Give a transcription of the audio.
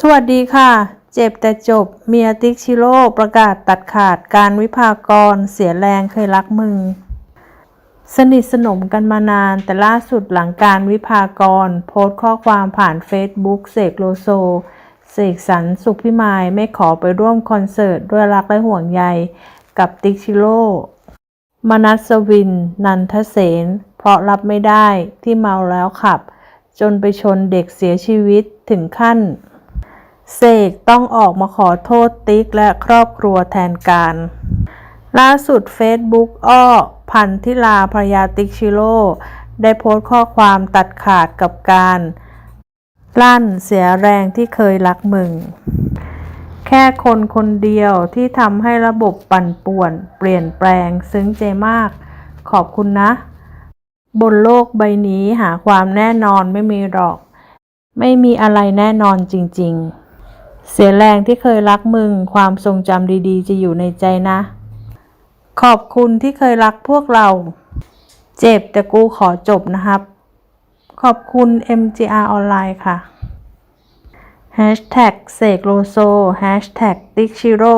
สวัสดีค่ะ เจ็บแต่จบ เมียติ๊กชิโร่ประกาศตัดขาดการวิพากรเสียแรงเคยรักมึง สนิทสนมกันมานานแต่ล่าสุดหลังการวิพากร โพสต์ข้อความผ่านเฟซบุ๊กเสกโลโซเสกสรรสุขพิมายไม่ขอไปร่วมคอนเสิร์ตด้วยรักและห่วงใย กับติ๊กชิโร่มนัสวิน นันทเสน เพราะรับไม่ได้ที่เมาแล้วขับ จนไปชนเด็กเสียชีวิตถึงขั้น เสกต้องออกมาขอโทษติ๊กและครอบครัวแทนการ ล่าสุดเฟซบุ๊กอ้อ พันธิลาภรยาติ๊กชิโร่ได้โพสต์ข้อความตัดขาดกับการลั่นเสียแรงที่เคยรักมึง แค่คนคนเดียวที่ทำให้ระบบปั่นป่วน เปลี่ยนแปลงซึ้งใจมาก ขอบคุณนะ บนโลกใบนี้หาความแน่นอนไม่มีหรอก ไม่มีอะไรแน่นอนจริง ๆ เสียแรงที่เคยรักมึง ความทรงจำดีๆ จะอยู่ในใจนะ ขอบคุณที่เคยรักพวกเรา เจ็บแต่กูขอจบนะครับ ขอบคุณ MGR ออนไลน์ค่ะ Hashtag เสกโลโซ Hashtag ติ๊กชิโร่